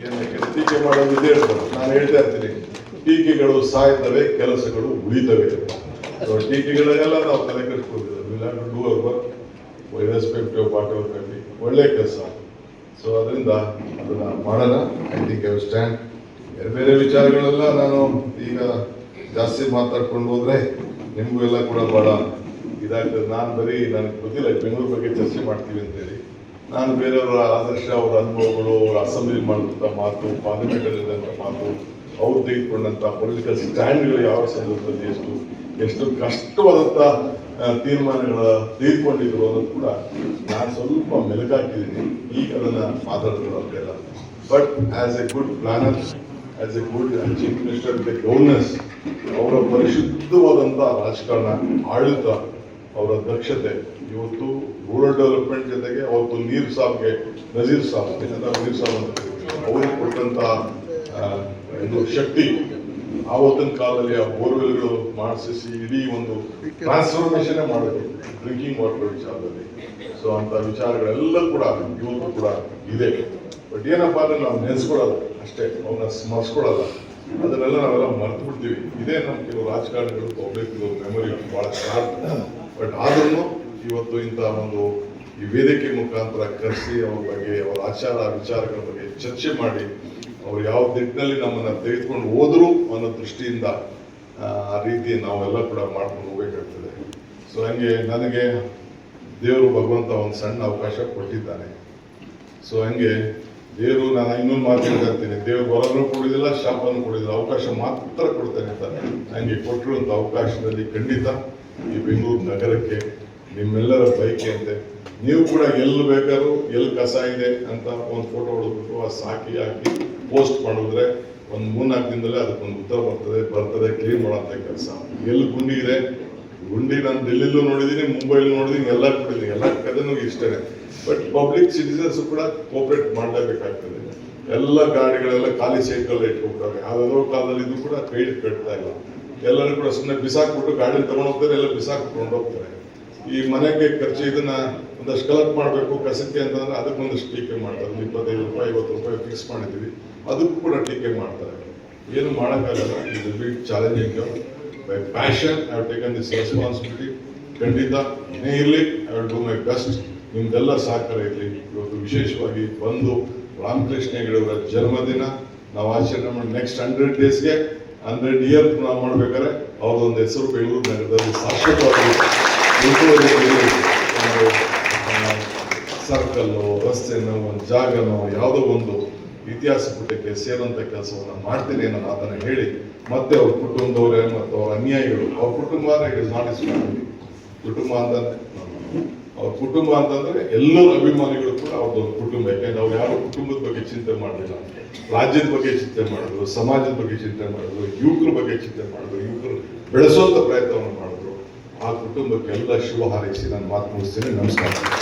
ಟೀಕೆ ಮಾಡೋದು ಇದೇ ನಾನು ಹೇಳ್ತಾ ಇರ್ತೀನಿ. ಟೀಕೆಗಳು ಸಾಯ್ತವೆ, ಕೆಲಸಗಳು ಉಳಿತವೆ. ಸೊ ಟೀಕೆಗಳೆಲ್ಲ ನಾವು ತಲೆ ಕೆಡಿಸ್ಕೊಂಡಿದ್ದೇವೆ. ರೆಸ್ಪೆಕ್ಟ್ ಒಳ್ಳೆ ಕೆಲಸ. ಸೊ ಅದರಿಂದ ಅದನ್ನ ಮಾಡೋಣ. ಐ ಥಿಂಕ್ ಐ ಸ್ಟ್ಯಾಂಡ್ ಬೇರೆ ಬೇರೆ ವಿಚಾರಗಳೆಲ್ಲ ನಾನು ಈಗ ಜಾಸ್ತಿ ಮಾತಾಡ್ಕೊಂಡು ಹೋದ್ರೆ ನಿಮಗೂ ಎಲ್ಲ ಕೂಡ ಬಹಳ ಇದಾಗ್ತದೆ. ನಾನು ಬರೀ, ನನಗೆ ಗೊತ್ತಿಲ್ಲ. ಬೆಂಗಳೂರು ಬಗ್ಗೆ ಚರ್ಚೆ ಮಾಡ್ತೀವಿ ಅಂತೇಳಿ. ನಾನು ಬೇರೆಯವರ ಆದರ್ಶ, ಅವರ ಅನುಭವಗಳು, ಅವರ ಅಸೆಂಬ್ಲಿ ಮಾಡಿದಂಥ ಮಾತು ಪಾರ್ಲಿಮೆಂಟಲ್ಲಿದ್ದಂಥ ಮಾತು, ಅವ್ರು ತೆಗೆದುಕೊಂಡಂಥ ಪೊಲಿಟಿಕಲ್ ಸ್ಟ್ಯಾಂಡ್ಗಳು ಯಾವ ಸಂದರ್ಭದಲ್ಲಿ ಎಷ್ಟು ಎಷ್ಟು ಕಷ್ಟವಾದಂಥ ತೀರ್ಮಾನಗಳ ತೆಗೆದುಕೊಂಡಿದ್ರು ಅನ್ನೋದು ಕೂಡ ನಾನು ಸ್ವಲ್ಪ ಮೆಲುಕಾಕಿದ್ದೀನಿ ಈಗ ಅದನ್ನ ಮಾತಾಡೋದಿಲ್ಲ but as a good planner as a good chief minister with ಅವರ ಪರಿಶುದ್ಧವಾದಂಥ ರಾಜಕಾರಣ, ಆಡಳಿತ ಅವರ ದಕ್ಷತೆ. ಇವತ್ತು ರೂರಲ್ ಡೆವಲಪ್ಮೆಂಟ್ ಜೊತೆಗೆ ಅವತ್ತು ನೀರ್ ಸಾಬ್ಗೆ ನಜೀರ್ ಸಾಬ್ ನಜೀರ್ ಸಾಬ್ ಅಂತ. ಅವ್ರಿಗೆ ಕೊಟ್ಟಂತ ಒಂದು ಶಕ್ತಿ ಆವತ್ತಿನ ಕಾಲದಲ್ಲಿ ಆ ಬೋರ್ವೆಲ್ಗಳು ಮಾಡಿಸಿ ಇಡೀ ಒಂದು ಟ್ರಾನ್ಸ್ಫಾರ್ಮೇಶನ್ ಮಾಡಿದ್ರು. ಡ್ರಿಂಕಿಂಗ್ ವಾಟರ್ ವಿಚಾರದಲ್ಲಿ. ಸೊ ಅಂತ ವಿಚಾರಗಳೆಲ್ಲ ಕೂಡ ಇವತ್ತು ಕೂಡ ಇದೆ. ಬಟ್ ಏನಪ್ಪಾ ಅಂದ್ರೆ ನಾವು ನೆನೆಸ್ಕೊಳ್ಳಲ್ಲ ಅಷ್ಟೇ ಅವನ್ನ ಸ್ಮರಿಸ್ಕೊಳ್ಳಲ್ಲ ಅದನ್ನೆಲ್ಲ ನಾವೆಲ್ಲ ಮರ್ತು ಬಿಡ್ತೀವಿ ಇದೇ ನಮ್ಮ ಕೆಲವು ರಾಜಕಾರಣಿಗಳು ಪಬ್ಲಿಕ್ ಮೆಮೊರಿ ಬಹಳ ಶಾರ್ಪ್ ಬಟ್ ಆದ್ರೂ ಇವತ್ತು ಇಂಥ ಒಂದು ಈ ವೇದಿಕೆ ಮುಖಾಂತರ ಕರೆಸಿ ಅವ್ರ ಬಗ್ಗೆ, ಅವರ ಆಚಾರ ವಿಚಾರಗಳ ಬಗ್ಗೆ ಚರ್ಚೆ ಮಾಡಿ, ಅವ್ರು ಯಾವ ದಿಟ್ಟಿನಲ್ಲಿ ನಮ್ಮನ್ನ ತೆಗೆದುಕೊಂಡು ಹೋದ್ರು ಅನ್ನೋ ದೃಷ್ಟಿಯಿಂದ, ಆ ರೀತಿ ನಾವೆಲ್ಲ ಕೂಡ ಮಾಡ್ಕೊಂಡು ಹೋಗ್ಬೇಕಾಗ್ತದೆ. ಸೊ ಹಂಗೆ ನನಗೆ ದೇವರು ಭಗವಂತ ಒಂದು ಸಣ್ಣ ಅವಕಾಶ ಕೊಟ್ಟಿದ್ದಾನೆ. ಸೊ ಹಂಗೆ ದೇವರು ನಾನು ಇನ್ನೊಂದು ಮಾತು ಹೇಳ್ತಾ ದೇವ್ರು ಬರೋನು ಕೊಡಿದಿಲ್ಲ ಶಾಪನ್ನು ಕೊಡಿದಿಲ್ಲ ಅವಕಾಶ ಮಾತ್ರ ಕೊಡ್ತೇನೆ ಅಂತ ಹಂಗೆ ಕೊಟ್ಟಿರುವಂಥ ಅವಕಾಶದಲ್ಲಿ ಖಂಡಿತ ಈ ಬೆಂಗಳೂರು ನಗರಕ್ಕೆ ನಿಮ್ಮೆಲ್ಲರ ಬೈಕೆಯಂತೆ ನೀವು ಕೂಡ ಎಲ್ಲಿ ಬೇಕಾದ್ರೂ ಎಲ್ಲಿ ಕಸ ಇದೆ ಅಂತ ಒಂದು ಫೋಟೋ ಹೊಡೆದ್ಬಿಟ್ಟು ಆ ಸಾಕಿ ಹಾಕಿ ಪೋಸ್ಟ್ ಮಾಡಿದ್ರೆ ಒಂದು ಮೂರ್ನಾಲ್ಕು ದಿನದಲ್ಲೇ ಅದಕ್ಕೊಂದು ಉತ್ತರ ಬರ್ತದೆ ಬರ್ತದೆ ಕ್ಲೀನ್ ಮಾಡೋಂಥ ಕೆಲಸ. ಎಲ್ಲಿ ಗುಂಡಿ ಇದೆ? ಗುಂಡಿ ನಾನು ಡೆಲ್ಲಿಲ್ಲೂ ನೋಡಿದ್ದೀನಿ, ಮುಂಬೈಲೂ ನೋಡಿದ್ದೀನಿ, ಎಲ್ಲ ನೋಡಿದ್ದೀನಿ ಎಲ್ಲ ಕಡೆನೂ ಇಷ್ಟನೇ ಬಟ್ ಪಬ್ಲಿಕ್ ಸಿಟಿಸನ್ಸ್ ಕೂಡ ಕೋಪರೇಟ್ ಮಾಡಲೇಬೇಕಾಗ್ತದೆ. ಎಲ್ಲ ಗಾಡಿಗಳೆಲ್ಲ ಖಾಲಿ ಸೈಕಲ್ ಇಟ್ಕೊಬಿಟ್ಟಾರೆ ಯಾವ್ಯಾವ ಕಾಲದಲ್ಲಿ ಇದು ಕೂಡ ಕೈ ಕಟ್ತಾ ಇಲ್ಲ. ಎಲ್ಲರೂ ಕೂಡ ಸುಮ್ಮನೆ ಬಿಸಾಕ್ಬಿಟ್ಟು ಗಾಡಿ ತಗೊಂಡು ಹೋಗ್ತಾರೆ ಎಲ್ಲ ಬಿಸಾಕ್ಬಿಟ್ಟು ಹೋಗ್ತಾರೆ ಈ ಮನೆಗೆ ಖರ್ಚು ಇದನ್ನ ಒಂದಷ್ಟು ಕಲೆಕ್ಟ್ ಮಾಡಬೇಕು ಕಸಕ್ಕೆ ಅಂತಂದ್ರೆ ಅದಕ್ಕೊಂದಷ್ಟು ಟೀಕೆ ಮಾಡ್ತಾರೆ. ಇಪ್ಪತ್ತೈದು ರೂಪಾಯಿ, ಐವತ್ತು ರೂಪಾಯಿ ಫಿಕ್ಸ್ ಮಾಡಿದ್ದೀವಿ. ಅದಕ್ಕೂ ಕೂಡ ಟೀಕೆ ಮಾಡ್ತಾರೆ. ಏನು ಮಾಡೋಕ್ಕಾಗಲ್ಲ. ಇದು big challenging by passion I have taken this responsibility ಖಂಡಿತ ಏನೇ ಇರಲಿ I will do my best ನಿಮ್ದೆಲ್ಲ ಸಹಕಾರ ಇರಲಿ. ಇವತ್ತು ವಿಶೇಷವಾಗಿ ಬಂದು ರಾಮಕೃಷ್ಣ ಹೆಗಡೆಯವರ ಜನ್ಮದಿನ. ನಾವು ಆಚರಣೆ ಮಾಡಿ ನೆಕ್ಸ್ಟ್ ಹಂಡ್ರೆಡ್ ಡೇಸ್ಗೆ ಹಂಡ್ರೆಡ್ ಇಯರ್ ನಾವು ಮಾಡ್ಬೇಕಾದ್ರೆ ಅವ್ರದ್ದೊಂದು ಹೆಸರು ಬೆಂಗಳೂರು ನಗರದಲ್ಲಿ ಶಾಶ್ವತವಾಗಿ ಸರ್ಕಲ್ಲು ರಸ್ತೆನೋ ಒಂದು ಜಾಗನೋ, ಯಾವುದೋ ಒಂದು ಇತಿಹಾಸ ಪುಟಕ್ಕೆ ಸೇರುವಂತ ಕೆಲಸವನ್ನು ಮಾಡ್ತೀನಿ ಅನ್ನೋ ಮಾತನ್ನ ಹೇಳಿ ಮತ್ತೆ ಅವ್ರ ಕುಟುಂಬದವರೇ ಮತ್ತು ಅವ್ರ ಅನ್ಯಾಯಿಗಳು ಅವ್ರ ಕುಟುಂಬ ಇಟ್ ಇಸ್ ನಾಟ್ ಕುಟುಂಬ ಅಂತಂದ್ರೆ ಅವ್ರ ಕುಟುಂಬ ಅಂತಂದ್ರೆ ಎಲ್ಲರೂ ಅಭಿಮಾನಿಗಳು ಕೂಡ ಅವ್ರದ್ದೊಂದು ಕುಟುಂಬ. ಯಾಕೆಂದ್ರೆ ಅವ್ರು ಯಾರು ಕುಟುಂಬದ ಬಗ್ಗೆ ಚಿಂತೆ ಮಾಡಲಿಲ್ಲ. ರಾಜ್ಯದ ಬಗ್ಗೆ ಚಿಂತೆ ಮಾಡಿದ್ರು, ಸಮಾಜದ ಬಗ್ಗೆ ಚಿಂತೆ ಮಾಡಿದ್ರು, ಯುವಕರ ಬಗ್ಗೆ ಚಿಂತೆ ಮಾಡಿದ್ರು, ಯುವಕರು ಬೆಳೆಸುವಂತ ಪ್ರಯತ್ನವನ್ನು ಮಾಡಿದ್ರು. ಆ ಕುಟುಂಬಕ್ಕೆಲ್ಲ ಶುಭ ಹಾರೈಸಿ ನಾನು ಮಾತು ಮುಗಿಸ್ತೇನೆ. ನಮಸ್ಕಾರ.